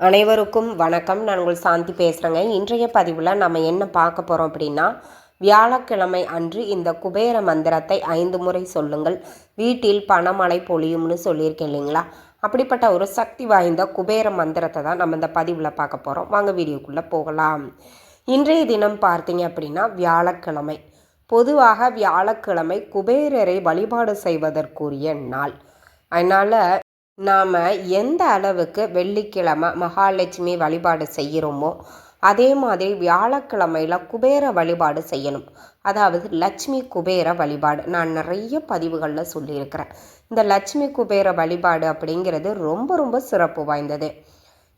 அனைவருக்கும் வணக்கம். நான் உங்கள் சாந்தி பேசுகிறேங்க இன்றைய பதிவில் நம்ம என்ன பார்க்க போகிறோம் அப்படின்னா வியாழக்கிழமை அன்று இந்த குபேர மந்திரத்தை ஐந்து முறை சொல்லுங்கள். வீட்டில் பணமழை பொழியும்னு சொல்லியிருக்கேன் இல்லைங்களா? அப்படிப்பட்ட ஒரு சக்தி வாய்ந்த குபேர மந்திரத்தை தான் நம்ம இந்த பதிவில் பார்க்க போகிறோம் வாங்க வீடியோக்குள்ளே போகலாம். இன்றைய தினம் பார்த்தீங்க அப்படின்னா வியாழக்கிழமை. பொதுவாக வியாழக்கிழமை குபேரரை வழிபாடு செய்வதற்குரிய நாள். அதனால் நாம் எந்த அளவுக்கு வெள்ளிக்கிழமை மகாலட்சுமி வழிபாடு செய்கிறோமோ அதே மாதிரி வியாழக்கிழமையில் குபேர வழிபாடு செய்யணும். அதாவது லட்சுமி குபேர வழிபாடு. நான் நிறைய பதிவுகளில் சொல்லியிருக்கிறேன். இந்த லட்சுமி குபேர வழிபாடு அப்படிங்கிறது ரொம்ப ரொம்ப சிறப்பு வாய்ந்தது.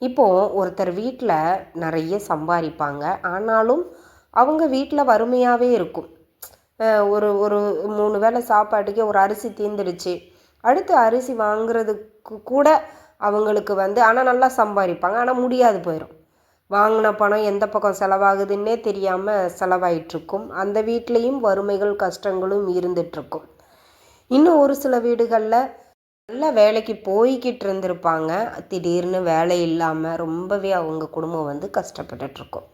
இப்போது ஒருத்தர் வீட்டில் நிறைய சம்பாதிப்பாங்க. ஆனாலும் அவங்க வீட்டில் வறுமையாகவே இருக்கும். ஒரு ஒரு மூணு வேளை சாப்பாட்டுக்கே ஒரு அரிசி தீந்துடுச்சு. அடுத்து அரிசி வாங்குறதுக்கு கூட அவங்களுக்கு வந்து ஆனால் நல்லா சம்பாதிப்பாங்க. ஆனால் முடியாது போயிடும் வாங்கின பணம் எந்த பக்கம் செலவாகுதுன்னே தெரியாமல் செலவாயிட்ருக்கும் அந்த வீட்லேயும் வறுமைகள் கஷ்டங்களும் இருந்துகிட்ருக்கும் இன்னும் ஒரு சில வீடுகளில் நல்லா வேலைக்கு போய்கிட்டு இருந்திருப்பாங்க. திடீர்னு வேலை இல்லாமல் ரொம்பவே அவங்க குடும்பம் வந்து கஷ்டப்பட்டுட்ருக்கும்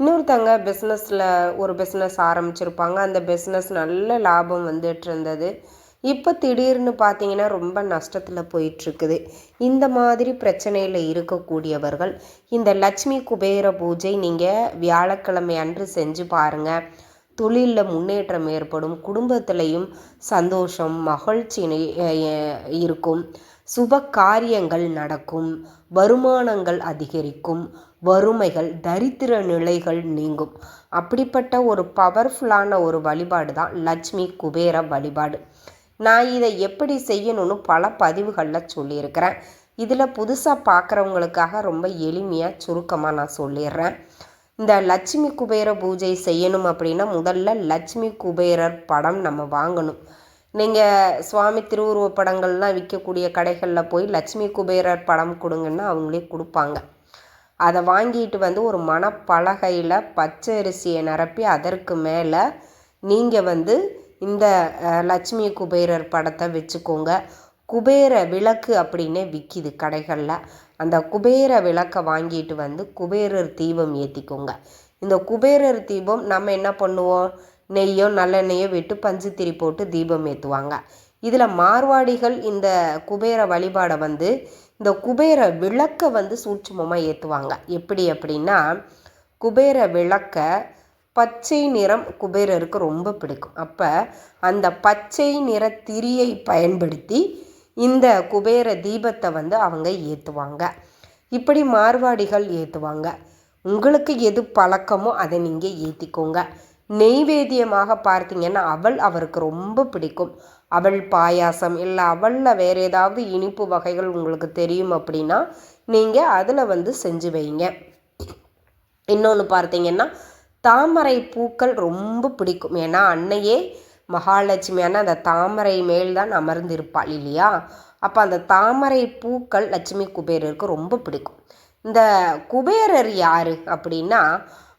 இன்னொருத்தங்க பிஸ்னஸில் ஒரு பிஸ்னஸ் ஆரம்பிச்சிருப்பாங்க. அந்த பிஸ்னஸ் நல்ல லாபம் வந்துட்டு இருந்தது இப்போ திடீர்னு பார்த்தீங்கன்னா ரொம்ப நஷ்டத்தில் போயிட்டுருக்குது. இந்த மாதிரி பிரச்சனையில் இருக்கக்கூடியவர்கள் இந்த லட்சுமி குபேர பூஜை நீங்கள் வியாழக்கிழமை அன்று செஞ்சு பாருங்கள் தொழிலில் முன்னேற்றம் ஏற்படும் குடும்பத்திலையும் சந்தோஷம் மகிழ்ச்சி இருக்கும். சுப காரியங்கள் நடக்கும் வருமானங்கள் அதிகரிக்கும் வறுமைகள் தரித்திர நிலைகள் நீங்கும். அப்படிப்பட்ட ஒரு பவர்ஃபுல்லான ஒரு வழிபாடு தான் லட்சுமி குபேர வழிபாடு. நான் இதை எப்படி செய்யணும்னு பல பதிவுகளில் சொல்லியிருக்கிறேன். இதில் புதுசாக பார்க்குறவங்களுக்காக ரொம்ப எளிமையாக சுருக்கமாக நான் சொல்லிடுறேன். இந்த லட்சுமி குபேர பூஜை செய்யணும் அப்படின்னா முதல்ல லட்சுமி குபேரர் படம் நம்ம வாங்கணும். நீங்கள் சுவாமி திருவுருவ படங்கள்லாம் விற்கக்கூடிய கடைகளில் போய் லட்சுமி குபேரர் படம் கொடுங்கன்னா அவங்களே கொடுப்பாங்க. அதை வாங்கிட்டு வந்து ஒரு மணப்பலகையில் பச்சை அரிசியை நிரப்பி அதற்கு மேலே நீங்கள் வந்து இந்த லட்சுமி குபேரர் படத்தை வச்சுக்கோங்க. குபேர விளக்கு அப்படின்னே விற்கிது கடைகளில். அந்த குபேர விளக்கை வாங்கிட்டு வந்து குபேரர் தீபம் ஏற்றிக்கோங்க இந்த குபேரர் தீபம் நம்ம என்ன பண்ணுவோம்? நெய்யோ நல்லெண்ணெயோ விட்டு பஞ்சு திரி போட்டு தீபம் ஏற்றுவாங்க இதில் மார்வாடிகள் இந்த குபேர வழிபாடை வந்து இந்த குபேர விளக்கை வந்து சூட்சுமமாக ஏற்றுவாங்க எப்படி அப்படின்னா குபேர விளக்கை பச்சை நிறம் குபேரருக்கு ரொம்ப பிடிக்கும். அப்போ அந்த பச்சை நிற திரியை பயன்படுத்தி இந்த குபேர தீபத்தை வந்து அவங்க ஏற்றுவாங்க இப்படி மார்வாடிகள் ஏற்றுவாங்க உங்களுக்கு எது பழக்கமோ அதை நீங்கள் ஏற்றிக்கோங்க நெய்வேத்தியமாக பார்த்தீங்கன்னா அவள் அவருக்கு ரொம்ப பிடிக்கும். அவள் பாயாசம் இல்லை அவளில் வேறு ஏதாவது இனிப்பு வகைகள் உங்களுக்கு தெரியும் அப்படின்னா நீங்கள் அதில் வந்து செஞ்சு வைங்க. இன்னொன்று பார்த்தீங்கன்னா தாமரை பூக்கள் ரொம்ப பிடிக்கும். ஏன்னா அன்னையே மகாலட்சுமியான அந்த தாமரை மேல் தான் அமர்ந்திருப்பாள் இல்லையா? அப்போ அந்த தாமரை பூக்கள் லட்சுமி குபேரருக்கு ரொம்ப பிடிக்கும். இந்த குபேரர் யார் அப்படின்னா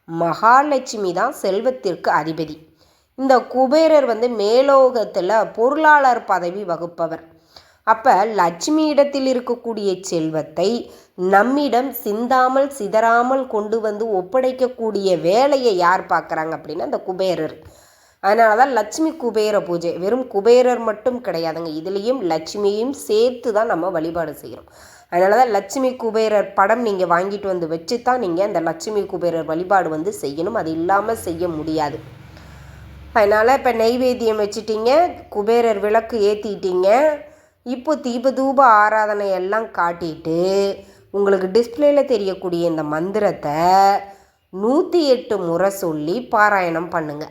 மகாலட்சுமி தான் செல்வத்திற்கு அதிபதி. இந்த குபேரர் வந்து மேலோகத்தில் பொருளாளர் பதவி வகுப்பவர். அப்போ லட்சுமி இடத்தில் இருக்கக்கூடிய செல்வத்தை நம்மிடம் சிந்தாமல் சிதறாமல் கொண்டு வந்து ஒப்படைக்கக்கூடிய வேலையை யார் பார்க்குறாங்க அப்படின்னா அந்த குபேரர். அதனால தான் லட்சுமி குபேர பூஜை வெறும் குபேரர் மட்டும் கிடையாதுங்க. இதுலேயும் லட்சுமியையும் சேர்த்து தான் நம்ம வழிபாடு செய்கிறோம் அதனால தான் லட்சுமி குபேரர் படம் நீங்கள் வாங்கிட்டு வந்து வச்சு தான் நீங்கள் அந்த லட்சுமி குபேரர் வழிபாடு வந்து செய்யணும். அது இல்லாமல் செய்ய முடியாது. அதனால் இப்போ நெய்வேத்தியம் வச்சுட்டிங்க குபேரர் விளக்கு ஏற்றிட்டீங்க இப்போ தீபதூப ஆராதனை எல்லாம் காட்டிட்டு உங்களுக்கு டிஸ்பிளேல தெரியக்கூடிய இந்த மந்திரத்தை நூற்றி எட்டு முறை சொல்லி பாராயணம் பண்ணுங்க.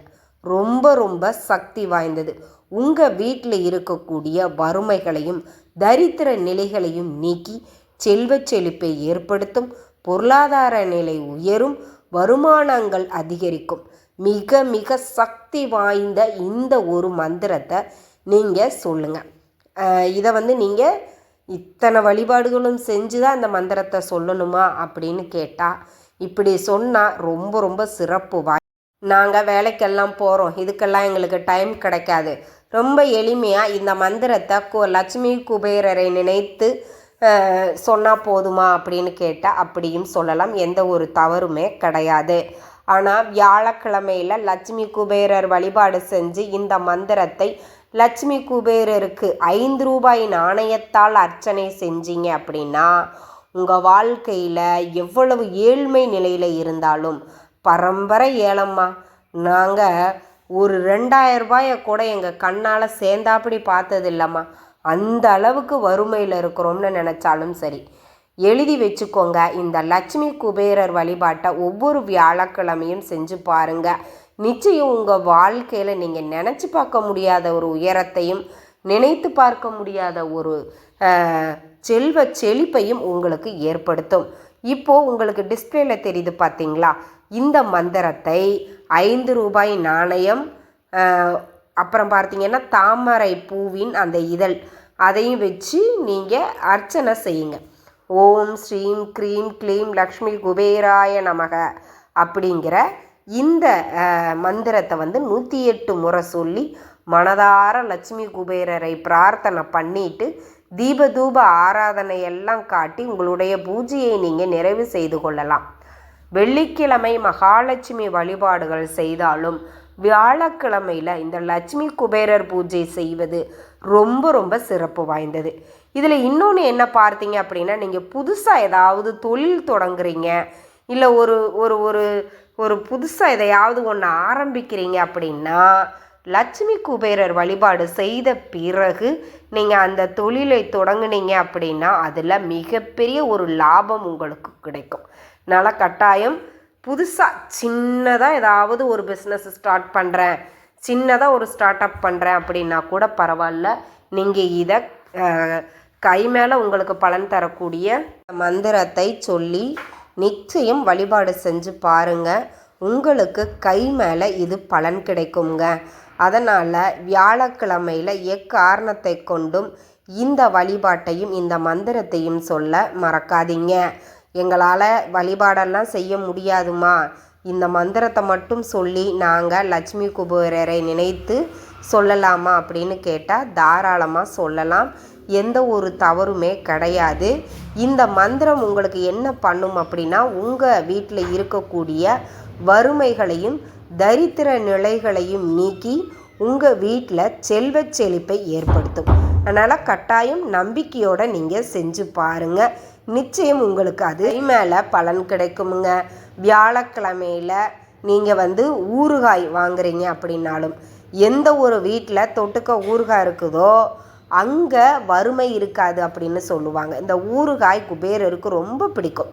ரொம்ப ரொம்ப சக்தி வாய்ந்தது. உங்கள் வீட்டில் இருக்கக்கூடிய வறுமைகளையும் தரித்திர நிலைகளையும் நீக்கி செல்வச் செழிப்பை ஏற்படுத்தும் பொருளாதார நிலை உயரும் வருமானங்கள் அதிகரிக்கும். மிக மிக சக்தி வாய்ந்த இந்த ஒரு மந்திரத்தை நீங்கள் சொல்லுங்கள் இதை வந்து நீங்கள் இத்தனை வழிபாடுகளும் செஞ்சு தான் அந்த மந்திரத்தை சொல்லணுமா அப்படின்னு கேட்டால் இப்படி சொன்னால் ரொம்ப ரொம்ப சிறப்பு வாய் நாங்கள் வேலைக்கெல்லாம் போகிறோம் இதுக்கெல்லாம் எங்களுக்கு டைம் கிடைக்காது. ரொம்ப எளிமையாக இந்த மந்திரத்தை கு லட்சுமி குபேரரை நினைத்து சொன்னால் போதுமா அப்படின்னு கேட்டால் அப்படியும் சொல்லலாம். எந்த ஒரு தவறுமே கிடையாது. ஆனால் வியாழக்கிழமையில் லட்சுமி குபேரர் வழிபாடு செஞ்சு இந்த மந்திரத்தை லட்சுமி குபேரருக்கு ஐந்து ரூபாய் நாணயத்தால் அர்ச்சனை செஞ்சீங்க அப்படின்னா உங்கள் வாழ்க்கையில் எவ்வளவு ஏழ்மை நிலையில் இருந்தாலும் பரம்பரை ஏழம்மா. நாங்கள் ஒரு ரெண்டாயிரம் ரூபாயை கூட எங்கள் கண்ணால் சேர்ந்தாப்படி பார்த்தது இல்லைம்மா அந்த அளவுக்கு வறுமையில் இருக்கிறோம்னு நினச்சாலும் சரி. எழுதி வச்சுக்கோங்க இந்த லட்சுமி குபேரர் வழிபாட்டை ஒவ்வொரு வியாழக்கிழமையும் செஞ்சு பாருங்கள் நிச்சயம் உங்கள் வாழ்க்கையில் நீங்கள் நினச்சி பார்க்க முடியாத ஒரு உயரத்தையும் நினைத்து பார்க்க முடியாத ஒரு செல்வ செழிப்பையும் உங்களுக்கு ஏற்படுத்தும். இப்போது உங்களுக்கு டிஸ்பிளேல தெரியுது பார்த்தீங்களா இந்த மந்திரத்தை ஐந்து ரூபாய் நாணயம் அப்புறம் பார்த்தீங்கன்னா தாமரை பூவின் அந்த இதழ் அதையும் வச்சு நீங்கள் அர்ச்சனை செய்யுங்க. ஓம் ஸ்ரீம் க்ரீம் க்ளீம் லக்ஷ்மி குபேராய நமக அப்படிங்கிற இந்த மந்திரத்தை வந்து நூற்றி எட்டு முறை சொல்லி மனதார லட்சுமி குபேரரை பிரார்த்தனை பண்ணிட்டு தீப தூப ஆராதனை எல்லாம் காட்டி உங்களுடைய பூஜையை நீங்கள் நிறைவு செய்து கொள்ளலாம். வெள்ளிக்கிழமை மகாலட்சுமி வழிபாடுகள் செய்தாலும் வியாழக்கிழமையில் இந்த லட்சுமி குபேரர் பூஜை செய்வது ரொம்ப ரொம்ப சிறப்பு வாய்ந்தது. இதில் இன்னொன்று என்ன பார்த்தீங்க அப்படின்னா நீங்கள் புதுசாக ஏதாவது தொழில் தொடங்குறீங்க இல்லை ஒரு ஒரு ஒரு ஒரு புதுசாக எதையாவது ஒன்று ஆரம்பிக்கிறீங்க அப்படின்னா லட்சுமி குபேரர் வழிபாடு செய்த பிறகு நீங்கள் அந்த தொழிலை தொடங்குனீங்க அப்படின்னா அதில் மிகப்பெரிய ஒரு லாபம் உங்களுக்கு கிடைக்கும். அதனால் கட்டாயம். புதுசாக சின்னதாக ஏதாவது ஒரு பிஸ்னஸ் ஸ்டார்ட் பண்ணுறேன் சின்னதாக ஒரு ஸ்டார்ட் அப் பண்ணுறேன் அப்படின்னா கூட பரவாயில்ல. நீங்கள் இதை கை மேலே உங்களுக்கு பலன் தரக்கூடிய மந்திரத்தை சொல்லி நிச்சயம் வழிபாடு செஞ்சு பாருங்க. உங்களுக்கு கை மேலே இது பலன் கிடைக்குங்க. அதனால் வியாழக்கிழமையில் எக்காரணத்தை கொண்டும் இந்த வழிபாட்டையும் இந்த மந்திரத்தையும் சொல்ல மறக்காதீங்க. எங்களால் வழிபாடெல்லாம் செய்ய முடியாதுமா. இந்த மந்திரத்தை மட்டும் சொல்லி நாங்கள் லட்சுமி குபேரரை நினைத்து சொல்லலாமா அப்படின்னு கேட்டால் தாராளமாக சொல்லலாம். எந்த ஒரு தவறுமே கிடையாது. இந்த மந்திரம் உங்களுக்கு என்ன பண்ணும் அப்படின்னா உங்கள் வீட்டில் இருக்கக்கூடிய வறுமைகளையும் தரித்திர நிலைகளையும் நீக்கி உங்கள் வீட்டில் செல்வச் செழிப்பை ஏற்படுத்தும். அதனால் கட்டாயம் நம்பிக்கையோடு நீங்கள் செஞ்சு பாருங்கள் நிச்சயம் உங்களுக்கு அது மேலே பலன் கிடைக்குமுங்க. வியாழக்கிழமையில் நீங்கள் வந்து ஊறுகாய் வாங்குறீங்க அப்படின்னாலும் எந்த ஒரு வீட்டில் தொட்டுக்க ஊறுகாய் இருக்குதோ அங்கே வறுமை இருக்காது அப்படின்னு சொல்லுவாங்க. இந்த ஊறுகாய் குபேரருக்கு ரொம்ப பிடிக்கும்.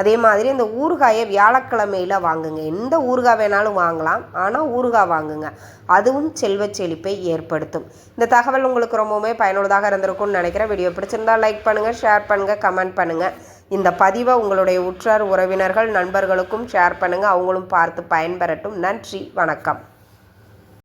அதே மாதிரி இந்த ஊறுகாயை வியாழக்கிழமையில் வாங்குங்க. எந்த ஊறுகாய் வேணாலும் வாங்கலாம் ஆனால் ஊறுகாய் வாங்குங்க. அதுவும் செல்வ செழிப்பை ஏற்படுத்தும். இந்த தகவல் உங்களுக்கு ரொம்பவுமே பயனுள்ளதாக இருந்திருக்கும்னு நினைக்கிறேன். வீடியோ பிடிச்சிருந்தால் லைக் பண்ணுங்கள் ஷேர் பண்ணுங்கள் கமெண்ட் பண்ணுங்கள் இந்த பதிவை உங்களுடைய உற்றார் உறவினர்கள் நண்பர்களுக்கும் ஷேர் பண்ணுங்கள் அவங்களும் பார்த்து பயன்பெறட்டும். நன்றி வணக்கம்.